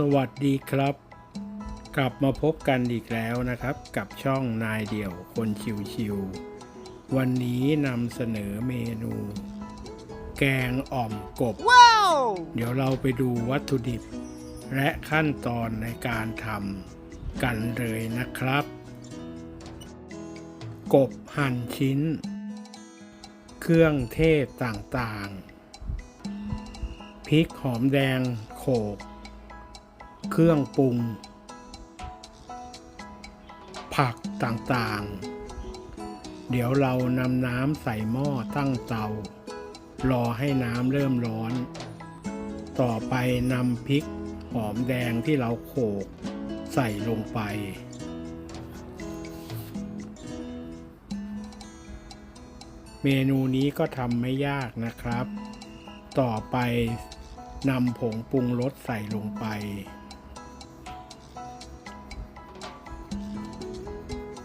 สวัสดีครับ กลับมาพบกันอีกแล้วนะครับ กับช่องนายเดี่ยวคนชิวๆวันนี้นำเสนอเมนู แกงอ่อมกบเดี๋ยวเราไปดูวัตถุดิบ และขั้นตอนในการทำกันเลยนะครับ กบหั่นชิ้น เครื่องเทศต่างๆพริกหอมแดงโขก เครื่องปรุง ผักต่างๆ เดี๋ยวเรานำน้ำใส่หม้อตั้งเตา รอให้น้ำเริ่มร้อน ต่อไปนำพริกหอมแดงที่เราโขกใส่ลงไป เมนูนี้ก็ทำไม่ยากนะครับ ต่อไปนำผงปรุงรสใส่ลงไป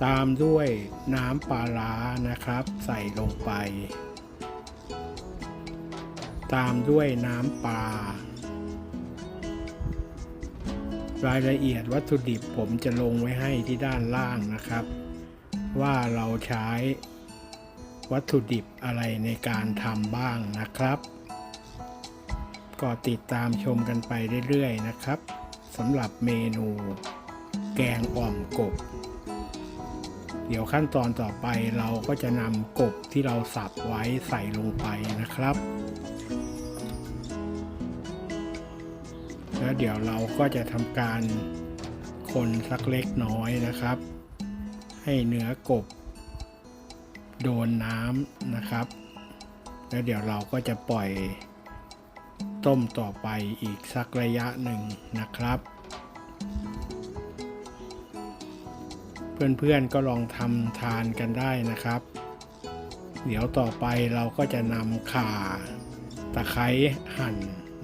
ตามด้วยน้ำปลาร้านะครับ ใส่ลงไป ตามด้วยน้ำปลารายละเอียดวัตถุดิบผมจะลงไว้ให้ที่ด้านล่างนะครับ ว่าเราใช้วัตถุดิบอะไรในการทำบ้างนะครับ ก็ติดตามชมกันไปเรื่อยๆนะครับสำหรับเมนู แกงอ่อมกบ เดี๋ยวขั้นตอนต่อไปเราก็จะนำกบที่เราสับไว้ใส่ลงไปนะครับ แล้วเดี๋ยวเราก็จะทำการคนสักเล็กน้อยนะครับ ให้เนื้อกบ โดนน้ำนะครับ แล้วเดี๋ยวเราก็จะปล่อยต้มต่อไปอีกสักระยะหนึ่งนะครับ เพื่อนๆก็ลองทำทานกันได้นะครับ เดี๋ยวต่อไปเราก็จะนำข่าตะไคร้หั่น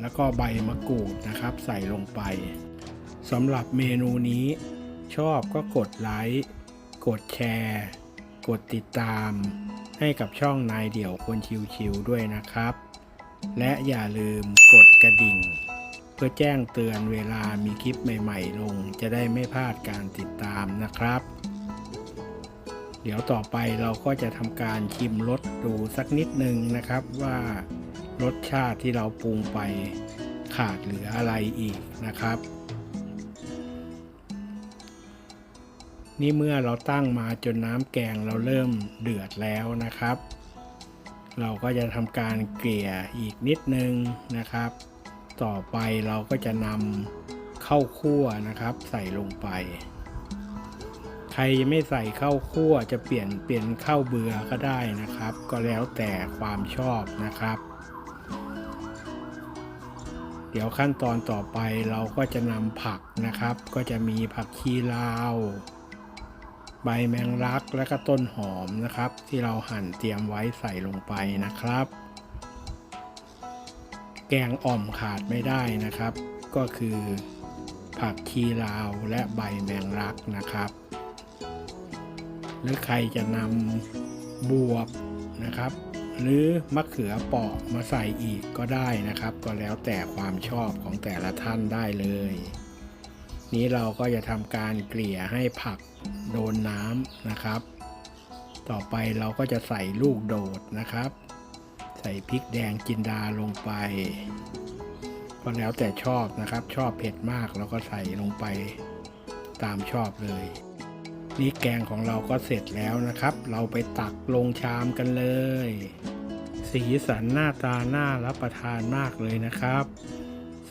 แล้วก็ใบมะกรูดนะครับ ใส่ลงไปสำหรับเมนูนี้ชอบก็กดไลค์ กดแชร์ กดติดตาม ให้กับช่องนายเดี่ยวคนชิวๆด้วยนะครับ และอย่าลืมกดกระดิ่ง เพื่อแจ้งเตือนเวลามีคลิปใหม่ๆลง จะได้ไม่พลาดการติดตามนะครับ เดี๋ยวต่อไปเราก็จะทำการชิมรสดูสักนิดนึงนะครับว่ารสชาติที่เราปรุงไปขาดเหลืออะไรอีกนะครับ นี่เมื่อเราตั้งมาจนน้ำแกงเราเริ่มเดือดแล้วนะครับ เราก็จะทำการเกลี่ยอีกนิดนึงนะครับ ต่อไปเราก็จะนำข้าวคั่วนะครับ ใส่ลงไป ใครยังไม่ใส่ข้าวคั่วจะเปลี่ยนเปลี่ยนข้าวเบื่อก็ได้นะครับ ก็แล้วแต่ความชอบนะครับ เดี๋ยวขั้นตอนต่อไปเราก็จะนำผักนะครับ ก็จะมีผักชีลาว ใบแมงลักและก็ต้นหอมนะครับ ที่เราหั่นเตรียมไว้ใส่ลงไปนะครับ แกงอ่อมขาดไม่ได้นะครับ ก็คือผักชีลาวและใบแมงลักนะครับ หรือใครจะนำบวบนะครับ หรือมะเขือเปราะมาใส่อีกก็ได้นะครับ ก็แล้วแต่ความชอบของแต่ละท่านได้เลย นี้เราก็จะทำการเกลี่ยให้ผักโดนน้ำนะครับ ต่อไปเราก็จะใส่ลูกโดดนะครับ ใส่พริกแดงจินดาลงไปก็แล้วแต่ชอบนะครับ ชอบเผ็ดมากเราก็ใส่ลงไปตามชอบเลย นี่แกงของเราก็เสร็จแล้วนะครับ เราไปตักลงชามกันเลย สีสันหน้าตาน่ารับประทานมากเลยนะครับ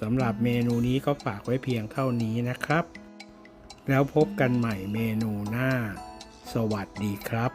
สำหรับเมนูนี้ก็ฝากไว้เพียงเท่านี้นะครับ แล้วพบกันใหม่เมนูหน้า สวัสดีครับ